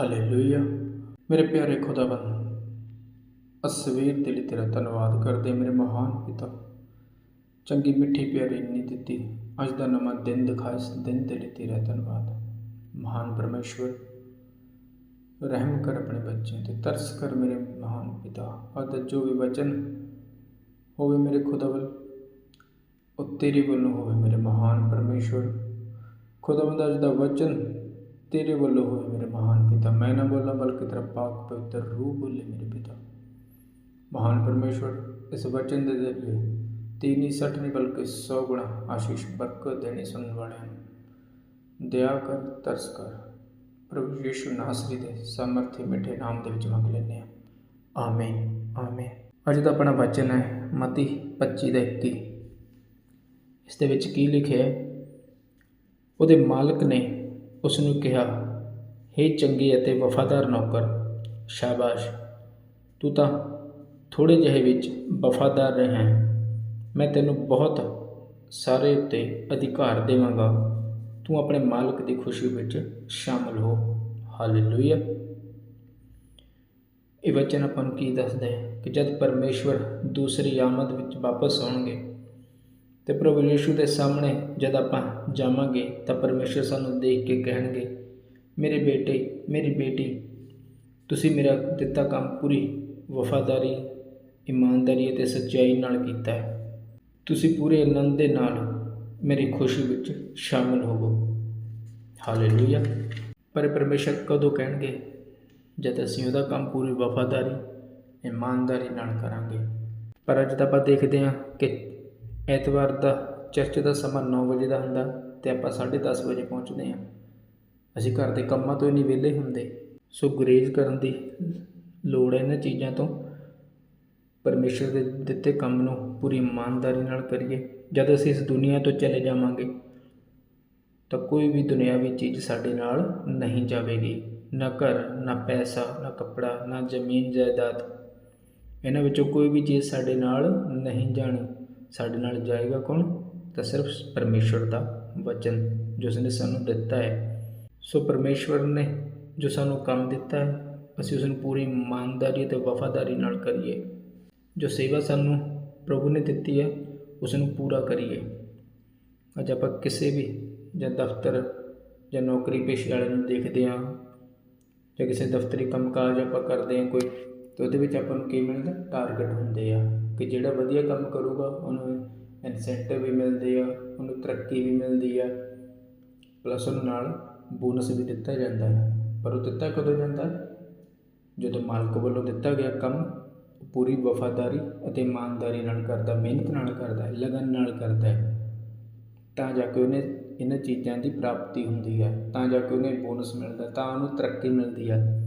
Hallelujah ਮੇਰੇ ਪਿਆਰੇ ਖੁਦਾਵੰਦ ਅਸਵੀਰ ਦੇ ਲਈ ਤੇਰਾ ਧੰਨਵਾਦ ਕਰਦੇ ਮੇਰੇ ਮਹਾਨ ਪਿਤਾ। ਚੰਗੀ ਮਿੱਠੀ ਪਿਆਰੀ ਨੀ ਦਿੱਤੀ, ਅੱਜ ਦਾ ਨਵਾਂ ਦਿਨ ਦਿਖਾਇਆ, ਇਸ ਦਿਨ ਦੇ ਲਈ ਤੇਰਾ ਧੰਨਵਾਦ। ਮਹਾਨ ਪਰਮੇਸ਼ਵਰ, ਰਹਿਮ ਕਰ ਆਪਣੇ ਬੱਚਿਆਂ ਤੇ, ਤਰਸ ਕਰ ਮੇਰੇ ਮਹਾਨ ਪਿਤਾ। ਅੱਜ ਜੋ ਵੀ ਵਚਨ ਹੋਵੇ ਮੇਰੇ ਖੁਦਾਵੰਦ ਉਹ ਤੇਰੇ ਵੱਲੋਂ ਹੋਵੇ ਮੇਰੇ ਮਹਾਨ ਪਰਮੇਸ਼ਵਰ। ਖੁਦਾਵੰਦ ਅੱਜ ਦਾ ਵਚਨ ਤੇਰੇ ਵੱਲੋਂ ਹੋਵੇ ਮੇਰੇ ਮਹਾਨ ਪਿਤਾ। ਮੈਂ ਨਾ ਬੋਲਾਂ, ਬਲਕਿ ਤੇਰਾ ਪਾਕ ਪਵਿੱਤਰ ਰੂਹ ਬੋਲੇ ਮੇਰੇ ਪਿਤਾ। ਮਹਾਨ ਪਰਮੇਸ਼ਵਰ, ਇਸ ਵਚਨ ਦੇ ਜ਼ਰੀਏ ਤੀਨੀ ਹੀ ਸੱਠ ਨਹੀਂ ਬਲਕਿ 100 ਗੁਣਾ ਆਸ਼ੀਸ਼ ਬਰਕਤ ਦੇਣੀ ਸੁਣਨ ਵਾਲਿਆਂ ਨੂੰ। ਦਇਆ ਕਰ, ਤਰਸ ਕਰ। ਪ੍ਰਭੂ ਯੀਸ਼ੂ ਨਾਸਰੀ ਦੇ ਸਮਰਥੀ ਮਿੱਠੇ ਨਾਮ ਦੇ ਵਿੱਚ ਮੰਗ ਲੈਂਦੇ ਹਾਂ। ਆਮੀਨ ਆਮੀਨ। ਅੱਜ ਦਾ ਆਪਣਾ ਵਚਨ ਹੈ ਮਤੀ 25 ਦਾ 21 ਇਸ ਦੇ ਵਿੱਚ ਕੀ ਲਿਖਿਆ ਹੈ? ਉਹਦੇ ਮਾਲਕ ਨੇ ਉਸ ਨੂੰ ਕਿਹਾ, ਹੇ ਚੰਗੇ ਅਤੇ ਵਫਾਦਾਰ ਨੌਕਰ, ਸ਼ਾਬਾਸ਼। ਤੂੰ ਤਾਂ ਥੋੜੇ ਜਿਹੇ ਵਿੱਚ ਵਫਾਦਾਰ ਰਿਹਾ ਹੈ। ਮੈਂ ਤੈਨੂੰ ਬਹੁਤ ਸਾਰੇ ਉੱਤੇ ਅਧਿਕਾਰ ਦੇਵਾਂਗਾ। ਤੂੰ ਆਪਣੇ ਮਾਲਕ ਦੀ ਖੁਸ਼ੀ ਵਿੱਚ ਸ਼ਾਮਲ ਹੋ। ਹਾਲੇਲੂਇਆ। ਇਹ ਵਚਨ ਆਪਾਂ ਨੂੰ ਕੀ ਦੱਸਦਾ ਹੈ ਕਿ ਜਦ ਪਰਮੇਸ਼ਵਰ ਦੂਸਰੀ ਆਮਦ ਵਿੱਚ ਵਾਪਸ ਆਉਣਗੇ ਤੇ ਪ੍ਰਭੂ ਯੀਸ਼ੂ ਦੇ ਸਾਹਮਣੇ ਜਦ ਆਪਾਂ ਜਾਵਾਂਗੇ ਤਾਂ ਪਰਮੇਸ਼ਰ ਸਾਨੂੰ ਦੇਖ ਕੇ ਕਹਿਣਗੇ, ਮੇਰੇ ਬੇਟੇ, ਮੇਰੀ ਬੇਟੀ, ਤੁਸੀਂ ਮੇਰਾ ਦਿੱਤਾ ਕੰਮ ਪੂਰੀ ਵਫਾਦਾਰੀ, ਇਮਾਨਦਾਰੀ ਅਤੇ ਸੱਚਾਈ ਨਾਲ ਕੀਤਾ ਹੈ। ਤੁਸੀਂ ਪੂਰੇ ਆਨੰਦ ਦੇ ਨਾਲ ਮੇਰੀ ਖੁਸ਼ੀ ਵਿੱਚ ਸ਼ਾਮਲ ਹੋਵੋ। ਹਾਲੇਲੂਇਆ ਪਰ ਪਰਮੇਸ਼ਰ ਕਦੋਂ ਕਹਿਣਗੇ, ਜਦ ਅਸੀਂ ਉਹਦਾ ਕੰਮ ਪੂਰੀ ਵਫਾਦਾਰੀ, ਇਮਾਨਦਾਰੀ ਨਾਲ ਕਰਾਂਗੇ? ਪਰ ਅੱਜ ਤਾਂ ਆਪਾਂ ਦੇਖਦੇ ਹਾਂ ਕਿ ਐਤਵਾਰ ਦਾ ਚਰਚ ਦਾ ਸਮਾਂ 9 ਵਜੇ ਦਾ ਹੁੰਦਾ ਤੇ ਆਪਾਂ 10:30 ਵਜੇ ਪਹੁੰਚਦੇ ਹਾਂ। ਅਸੀਂ ਘਰ ਦੇ ਕੰਮਾਂ ਤੋਂ ਹੀ ਨਹੀਂ ਵਿਹਲੇ ਹੁੰਦੇ। ਸੋ ਗੁਰੇਜ਼ ਕਰਨ ਦੀ ਲੋੜ ਹੈ ਇਹਨਾਂ ਚੀਜ਼ਾਂ ਤੋਂ। ਪਰਮੇਸ਼ਰ ਦੇ ਦਿੱਤੇ ਕੰਮ ਨੂੰ ਪੂਰੀ ਇਮਾਨਦਾਰੀ ਨਾਲ ਕਰੀਏ। ਜਦ ਅਸੀਂ ਇਸ ਦੁਨੀਆ ਤੋਂ ਚਲੇ ਜਾਵਾਂਗੇ, ਤਾਂ ਕੋਈ ਵੀ ਦੁਨਿਆਵੀ ਚੀਜ਼ ਸਾਡੇ ਨਾਲ ਨਹੀਂ ਜਾਵੇਗੀ। ਨਾ ਘਰ, ਨਾ ਪੈਸਾ, ਨਾ ਕੱਪੜਾ, ਨਾ ਜ਼ਮੀਨ ਜਾਇਦਾਦ। ਇਹਨਾਂ ਵਿੱਚੋਂ ਕੋਈ ਵੀ ਚੀਜ਼ ਸਾਡੇ ਨਾਲ ਨਹੀਂ ਜਾਣੀ। ਸਾਡੇ ਨਾਲ ਜਾਏਗਾ ਕੌਣ? ਤਾਂ ਸਿਰਫ ਪਰਮੇਸ਼ਵਰ ਦਾ ਵਚਨ ਜੋ ਉਸਨੇ ਸਾਨੂੰ ਦਿੱਤਾ ਹੈ। ਸੋ ਪਰਮੇਸ਼ਵਰ ਨੇ ਜੋ ਸਾਨੂੰ ਕੰਮ ਦਿੱਤਾ ਹੈ, ਅਸੀਂ ਉਸ ਨੂੰ ਪੂਰੀ ਇਮਾਨਦਾਰੀ ਅਤੇ ਵਫਾਦਾਰੀ ਨਾਲ ਕਰੀਏ। ਜੋ ਸੇਵਾ ਸਾਨੂੰ ਪ੍ਰਭੂ ਨੇ ਦਿੱਤੀ ਹੈ ਉਸ ਨੂੰ ਪੂਰਾ ਕਰੀਏ। ਅੱਜ ਆਪਾਂ ਕਿਸੇ ਵੀ ਜਾਂ ਦਫ਼ਤਰ ਜਾਂ ਨੌਕਰੀ ਪੇਸ਼ੇ ਵਾਲੇ ਨੂੰ ਦੇਖਦੇ ਹਾਂ, ਜਾਂ ਕਿਸੇ ਦਫ਼ਤਰੀ ਕੰਮਕਾਜ ਆਪਾਂ ਕਰਦੇ ਹਾਂ ਕੋਈ, ਤਾਂ ਉਹਦੇ ਵਿੱਚ ਆਪਾਂ ਨੂੰ ਕੀ ਮਿਲਦਾ? ਟਾਰਗੇਟ ਹੁੰਦੇ ਆ। ਕਿ ਜਿਹੜਾ ਵਧੀਆ ਕੰਮ ਕਰੂਗਾ, ਉਹਨੂੰ ਇਨਸੈਂਟਿਵ ਵੀ ਮਿਲਦੇ ਆ, ਉਹਨੂੰ ਤਰੱਕੀ ਵੀ ਮਿਲਦੀ ਆ। ਪਲੱਸ ਉਹਨੂੰ ਨਾਲ ਬੋਨਸ ਵੀ ਦਿੱਤਾ ਜਾਂਦਾ ਹੈ ਪਰ ਉਹ ਦਿੱਤਾ ਕਦੋਂ ਜਾਂਦਾ? ਜਦੋਂ ਮਾਲਕ ਵੱਲੋਂ ਦਿੱਤਾ ਗਿਆ ਕੰਮ ਪੂਰੀ ਵਫਾਦਾਰੀ ਅਤੇ ਇਮਾਨਦਾਰੀ ਨਾਲ ਕਰਦਾ, ਮਿਹਨਤ ਨਾਲ ਕਰਦਾ ਹੈ ਲਗਨ ਨਾਲ ਕਰਦਾ ਹੈ। ਤਾਂ ਜਾ ਕੇ ਉਹਨੇ ਇਹਨਾਂ ਚੀਜ਼ਾਂ ਦੀ ਪ੍ਰਾਪਤੀ ਹੁੰਦੀ ਹੈ ਤਾਂ ਜਾ ਕੇ ਉਹਨੇ ਬੋਨਸ ਮਿਲਦਾ, ਤਾਂ ਉਹਨੂੰ ਤਰੱਕੀ ਮਿਲਦੀ ਹੈ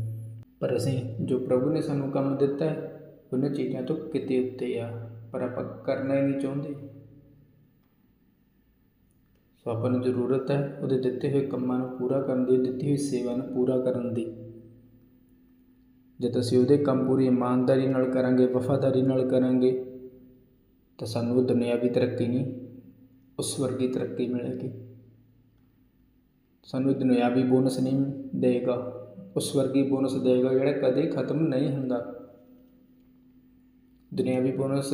ਪਰ ਅਸੀਂ ਜੋ ਪ੍ਰਭੂ ਨੇ ਸਾਨੂੰ ਕੰਮ ਦਿੱਤਾ ਹੈ ਉਹਨਾਂ ਚੀਜ਼ਾਂ ਤੋਂ ਕਿਤੇ ਉੱਤੇ ਆ, ਪਰ ਆਪਾਂ ਕਰਨਾ ਹੀ ਨਹੀਂ ਚਾਹੁੰਦੇ। ਸੋ ਆਪਾਂ ਨੂੰ ਜ਼ਰੂਰਤ ਹੈ ਉਹਦੇ ਦਿੱਤੇ ਹੋਏ ਕੰਮਾਂ ਨੂੰ ਪੂਰਾ ਕਰਨ ਦੀ, ਦਿੱਤੀ ਹੋਈ ਸੇਵਾ ਨੂੰ ਪੂਰਾ ਕਰਨ ਦੀ। ਜਦ ਅਸੀਂ ਉਹਦੇ ਕੰਮ ਪੂਰੀ ਇਮਾਨਦਾਰੀ ਨਾਲ ਕਰਾਂਗੇ, ਵਫਾਦਾਰੀ ਨਾਲ ਕਰਾਂਗੇ, ਤਾਂ ਸਾਨੂੰ ਉਹ ਦੁਨਿਆਵੀ ਤਰੱਕੀ ਨਹੀਂ, ਉਸ ਵਰਗੀ ਤਰੱਕੀ ਮਿਲੇਗੀ। ਸਾਨੂੰ ਦੁਨਿਆਵੀ ਬੋਨਸ ਨਹੀਂ ਦੇਗਾ, ਉਸ ਵਰਗੀ ਬੋਨਸ ਦੇਗਾ ਜਿਹੜਾ ਕਦੇ ਖਤਮ ਨਹੀਂ ਹੁੰਦਾ। ਦੁਨਿਆਵੀ ਬੋਨਸ,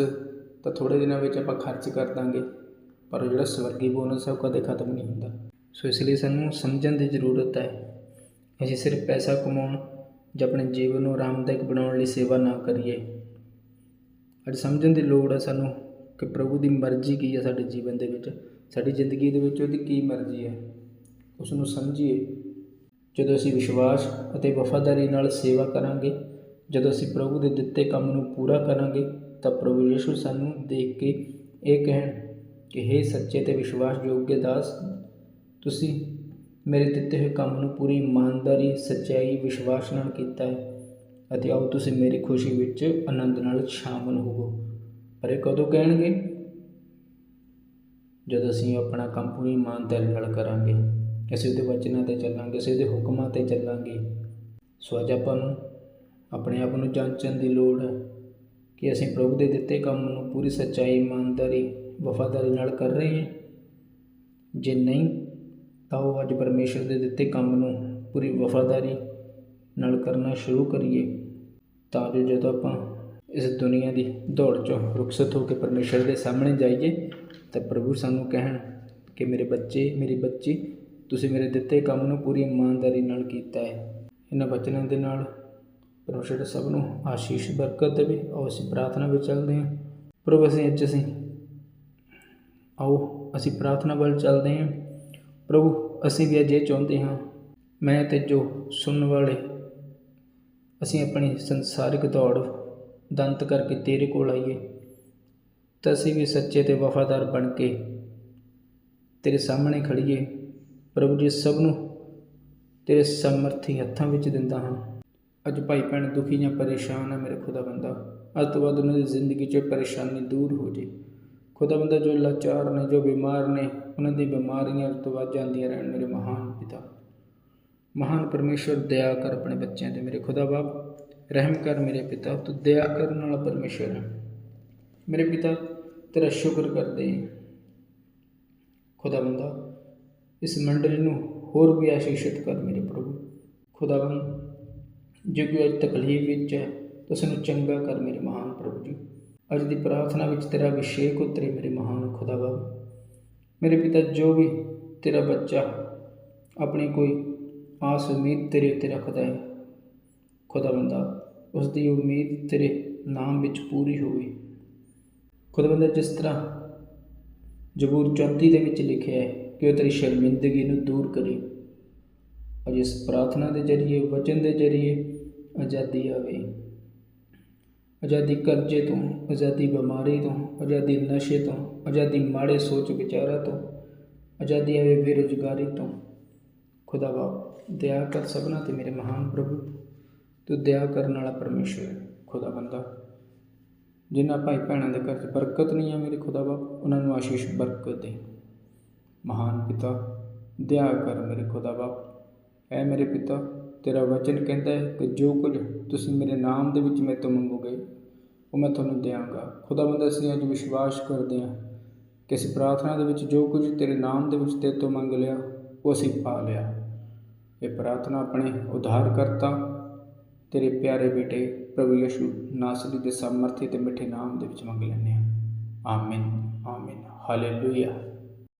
ਤਾਂ ਥੋੜੇ ਦਿਨਾਂ ਵਿੱਚ ਆਪਾਂ ਖਰਚ ਕਰ ਦਾਂਗੇ। ਪਰ ਜਿਹੜਾ ਸਵਰਗੀ ਬੋਨਸ ਹੈ, ਉਹ ਕਦੇ ਖਤਮ ਨਹੀਂ ਹੁੰਦਾ। ਸੋ ਇਸ ਲਈ ਸਾਨੂੰ ਸਮਝਣ ਦੀ ਜ਼ਰੂਰਤ ਹੈ। ਅਸੀਂ ਸਿਰਫ ਪੈਸਾ ਕਮਾਉਣ ਜਾਂ ਆਪਣੇ ਜੀਵਨ ਨੂੰ ਆਰਾਮਦਾਇਕ ਬਣਾਉਣ ਲਈ ਸੇਵਾ ਨਾ ਕਰੀਏ। ਅੱਜ ਸਮਝਣ ਦੀ ਲੋੜ ਹੈ ਸਾਨੂੰ ਕਿ ਪ੍ਰਭੂ ਦੀ ਮਰਜ਼ੀ ਕੀ ਹੈ ਸਾਡੇ ਜੀਵਨ ਦੇ ਵਿੱਚ। ਸਾਡੀ ਜ਼ਿੰਦਗੀ ਦੇ ਵਿੱਚ ਉਹਦੀ ਕੀ ਮਰਜ਼ੀ ਹੈ। ਉਸ ਨੂੰ ਸਮਝੀਏ। ਜਦੋਂ ਅਸੀਂ ਵਿਸ਼ਵਾਸ ਅਤੇ ਵਫਾਦਾਰੀ ਨਾਲ ਸੇਵਾ ਕਰਾਂਗੇ ਜਦੋਂ ਅਸੀਂ ਪ੍ਰਭੂ ਦੇ ਦਿੱਤੇ ਕੰਮ ਨੂੰ ਪੂਰਾ ਕਰਾਂਗੇ, ਤਾਂ ਪ੍ਰਭੂ ਯਿਸੂ ਸਾਨੂੰ ਦੇਖ ਕੇ ਇਹ ਕਹਿਣ ਕਿ हे ਸੱਚੇ ਤੇ ਵਿਸ਼ਵਾਸਯੋਗ ਦਾਸ, ਤੁਸੀਂ ਮੇਰੇ ਦਿੱਤੇ ਹੋਏ ਕੰਮ ਨੂੰ ਪੂਰੀ ਇਮਾਨਦਾਰੀ, ਸੱਚਾਈ, ਵਿਸ਼ਵਾਸ ਨਾਲ ਕੀਤਾ ਹੈ ਅਤੇ ਆਓ ਤੁਸੀਂ ਮੇਰੀ ਖੁਸ਼ੀ ਵਿੱਚ ਆਨੰਦ ਨਾਲ ਸ਼ਾਮਲ ਹੋਵੋ। ਪਰ ਇਹ ਕਦੋਂ ਕਹਿਣਗੇ? ਜਦੋਂ ਅਸੀਂ ਆਪਣਾ ਕੰਮ ਪੂਰੀ ਇਮਾਨਦਾਰੀ ਨਾਲ ਕਰਾਂਗੇ, ਅਸੀਂ ਉਹਦੇ ਵਚਨਾਂ ਤੇ ਚੱਲਾਂਗੇ, ਅਸੀਂ ਉਹਦੇ ਹੁਕਮਾਂ ਤੇ ਚੱਲਾਂਗੇ। ਸੋ ਅੱਜ ਆਪਾਂ ਨੂੰ ਆਪਣੇ ਆਪ ਨੂੰ ਜਾਂਚਣ ਦੀ ਲੋੜ ਹੈ ਕਿ ਅਸੀਂ ਪ੍ਰਭੂ ਦੇ ਦਿੱਤੇ ਕੰਮ ਨੂੰ ਪੂਰੀ ਸੱਚਾਈ, ਇਮਾਨਦਾਰੀ, ਵਫਾਦਾਰੀ ਨਾਲ ਕਰ ਰਹੇ ਹਾਂ। ਜੇ ਨਹੀਂ, ਤਾਂ ਉਹ ਅੱਜ ਪਰਮੇਸ਼ਰ ਦੇ ਦਿੱਤੇ ਕੰਮ ਨੂੰ ਪੂਰੀ ਵਫਾਦਾਰੀ ਨਾਲ ਕਰਨਾ ਸ਼ੁਰੂ ਕਰੀਏ। ਤਾਂ ਜੋ ਜਦੋਂ ਆਪਾਂ ਇਸ ਦੁਨੀਆ ਦੀ ਦੌੜ ਚੋਂ ਰੁਖਸਤ ਹੋ ਕੇ ਪਰਮੇਸ਼ਰ ਦੇ ਸਾਹਮਣੇ ਜਾਈਏ, ਤਾਂ ਪ੍ਰਭੂ ਸਾਨੂੰ ਕਹਿਣ ਕਿ ਮੇਰੇ ਬੱਚੇ, ਮੇਰੀ ਬੱਚੀ, ਤੁਸੀਂ ਮੇਰੇ ਦਿੱਤੇ ਕੰਮ ਨੂੰ ਪੂਰੀ ਇਮਾਨਦਾਰੀ ਨਾਲ ਕੀਤਾ ਹੈ। ਇਹਨਾਂ ਬਚਨਾਂ ਦੇ ਨਾਲ ਪਰਮੇਸ਼ਰ ਸਭ ਨੂੰ ਆਸ਼ੀਸ਼, ਬਰਕਤ ਦੇਵੇ। ਆਓ ਅਸੀਂ ਪ੍ਰਾਰਥਨਾ ਵਿੱਚ ਚੱਲਦੇ ਹਾਂ। ਪ੍ਰਭੂ, ਅਸੀਂ ਅੱਜ ਅਸੀਂ ਆਓ, ਅਸੀਂ ਪ੍ਰਾਰਥਨਾ ਵੱਲ ਚੱਲਦੇ ਹਾਂ। ਪ੍ਰਭੂ, ਅਸੀਂ ਵੀ ਅੱਜ ਇਹ ਚਾਹੁੰਦੇ ਹਾਂ, ਮੈਂ ਤੇ ਜੋ ਸੁਣਨ ਵਾਲੇ, ਅਸੀਂ ਆਪਣੀ ਸੰਸਾਰਿਕ ਦੌੜ ਦੰਤ ਕਰਕੇ ਤੇਰੇ ਕੋਲ ਆਈਏ, ਤਾਂ ਅਸੀਂ ਵੀ ਸੱਚੇ ਤੇ ਵਫਾਦਾਰ ਬਣ ਕੇ ਤੇਰੇ ਸਾਹਮਣੇ ਖੜੀਏ ਪ੍ਰਭੂ ਜੀ, ਸਭ ਨੂੰ ਤੇਰੇ ਸਮਰਥੀ ਹੱਥਾਂ ਵਿੱਚ ਦਿੰਦਾ ਹਾਂ। ਅੱਜ ਭਾਈ ਭੈਣ ਦੁਖੀ ਜਾਂ ਪਰੇਸ਼ਾਨ ਹੈ ਮੇਰੇ ਖੁਦਾ ਬੰਦਾ ਅੱਜ ਤੋਂ ਬਾਅਦ ਉਹਨਾਂ ਦੀ ਜ਼ਿੰਦਗੀ 'ਚ ਪਰੇਸ਼ਾਨੀ ਦੂਰ ਹੋ ਜੇ। ਖੁਦਾ ਬੰਦਾ ਜੋ ਲਾਚਾਰ ਨੇ, ਜੋ ਬਿਮਾਰ ਨੇ, ਉਹਨਾਂ ਦੀ ਬਿਮਾਰੀਆਂ ਤੋਂ ਬਾਅਦ ਜਾਂਦੀਆਂ ਰਹਿਣ ਮੇਰੇ ਮਹਾਨ ਪਿਤਾ। ਮਹਾਨ ਪਰਮੇਸ਼ਵਰ, ਦਇਆ ਕਰ ਆਪਣੇ ਬੱਚਿਆਂ ਤੇ ਮੇਰੇ ਖੁਦਾ ਬਾਪ ਰਹਿਮ ਕਰ ਮੇਰੇ ਪਿਤਾ, ਤੂੰ ਦਇਆ ਕਰਨ ਵਾਲਾ ਪਰਮੇਸ਼ਵਰ ਹੈ। ਮੇਰੇ ਪਿਤਾ, ਤੇਰਾ ਸ਼ੁਕਰ ਕਰਦੇ ਹਾਂ। ਖੁਦਾ ਬੰਦਾ ਇਸ ਮੰਡਲੀ ਨੂੰ ਹੋਰ ਵੀ ਆਸ਼ੀਸ਼ਿਤ ਕਰ ਮੇਰੇ ਪ੍ਰਭੂ। ਖੁਦਾਵੰਦ ਜੇ ਕੋਈ ਅੱਜ ਤਕਲੀਫ ਵਿੱਚ ਹੈ, ਤਾਂ ਉਸ ਨੂੰ ਚੰਗਾ ਕਰ ਮੇਰੇ ਮਹਾਨ ਪ੍ਰਭੂ ਜੀ। ਅੱਜ ਦੀ ਪ੍ਰਾਰਥਨਾ ਵਿੱਚ ਤੇਰਾ ਅਭਿਸ਼ੇਕ ਉਤਰੇ ਮੇਰੇ ਮਹਾਨ ਖੁਦਾਵੰਦ ਮੇਰੇ ਪਿਤਾ, ਜੋ ਵੀ ਤੇਰਾ ਬੱਚਾ, ਆਪਣੀ ਕੋਈ ਆਸ, ਉਮੀਦ ਤੇਰੇ ਉੱਤੇ ਰੱਖਦਾ ਹੈ ਖੁਦਾਵੰਦਾ ਉਸ ਦੀ ਉਮੀਦ ਤੇਰੇ ਨਾਮ ਵਿੱਚ ਪੂਰੀ ਹੋਵੇ। ਖੁਦਾਵੰਦਾ ਜਿਸ ਤਰ੍ਹਾਂ ਜ਼ਬੂਰ 34 ਦੇ ਵਿੱਚ ਲਿਖਿਆ ਹੈ ਕਿ ਉਹ ਤੇਰੀ ਸ਼ਰਮਿੰਦਗੀ ਨੂੰ ਦੂਰ ਕਰੇ। ਅੱਜ ਇਸ ਪ੍ਰਾਰਥਨਾ ਦੇ ਜਰੀਏ, ਵਚਨ ਦੇ ਜਰੀਏ ਆਜ਼ਾਦੀ ਆਵੇ। ਆਜ਼ਾਦੀ ਕਰਜ਼ੇ ਤੋਂ, ਆਜ਼ਾਦੀ ਬਿਮਾਰੀ ਤੋਂ, ਆਜ਼ਾਦੀ ਨਸ਼ੇ ਤੋਂ, ਆਜ਼ਾਦੀ ਮਾੜੇ ਸੋਚ ਵਿਚਾਰਾਂ ਤੋਂ, ਆਜ਼ਾਦੀ ਆਵੇ ਬੇਰੁਜ਼ਗਾਰੀ ਤੋਂ। ਖੁਦਾ ਬਾਪ, ਦਇਆ ਕਰ ਸਭਨਾ ਤੇ ਮੇਰੇ ਮਹਾਨ ਪ੍ਰਭੂ। ਤੂੰ ਦਇਆ ਕਰਨ ਵਾਲਾ ਪਰਮੇਸ਼ਰ ਹੈ, ਖੁਦਾ ਬੰਦਾ। ਜਿਨ੍ਹਾਂ ਭਾਈ ਭੈਣਾਂ ਦੇ ਘਰ 'ਚ ਬਰਕਤ ਨਹੀਂ ਆ ਮੇਰੇ ਖੁਦਾ ਬਾਪ, ਉਹਨਾਂ ਨੂੰ ਆਸ਼ੀਸ਼ ਬਰਕਤ ਦੇ। ਮਹਾਨ ਪਿਤਾ, ਦਇਆ ਕਰ ਮੇਰੇ ਖੁਦਾ ਬਾਪ। ਐ ਮੇਰੇ ਪਿਤਾ ਤੇਰਾ ਵਚਨ ਕਹਿੰਦਾ ਹੈ ਕਿ ਜੋ ਕੁਝ ਤੁਸੀਂ ਮੇਰੇ ਨਾਮ ਦੇ ਵਿੱਚ ਮੇਰੇ ਤੋਂ ਮੰਗੋਗੇ, ਉਹ ਮੈਂ ਤੁਹਾਨੂੰ ਦਿਆਂਗਾ। ਖੁਦਾ ਬੰਦਾ ਅਸੀਂ ਅੱਜ ਵਿਸ਼ਵਾਸ ਕਰਦੇ ਹਾਂ ਕਿ ਅਸੀਂ ਪ੍ਰਾਰਥਨਾ ਦੇ ਵਿੱਚ ਜੋ ਕੁਝ ਤੇਰੇ ਨਾਮ ਦੇ ਵਿੱਚ ਤੇਰੇ ਤੋਂ ਮੰਗ ਲਿਆ, ਉਹ ਅਸੀਂ ਪਾ ਲਿਆ। ਇਹ ਪ੍ਰਾਰਥਨਾ ਆਪਣੇ ਉਧਾਰ ਕਰਤਾ ਤੇਰੇ ਪਿਆਰੇ ਬੇਟੇ ਪ੍ਰਭੂ ਯਸ਼ੂ ਨਾਸਰੀ ਦੇ ਸਮਰਥੀ ਤੇ ਮਿੱਠੇ ਨਾਮ ਦੇ ਵਿੱਚ ਮੰਗ ਲੈਂਦੇ ਹਾਂ। ਆਮੀਨ ਆਮੀਨ। ਹਾਲੇਲੂਇਆ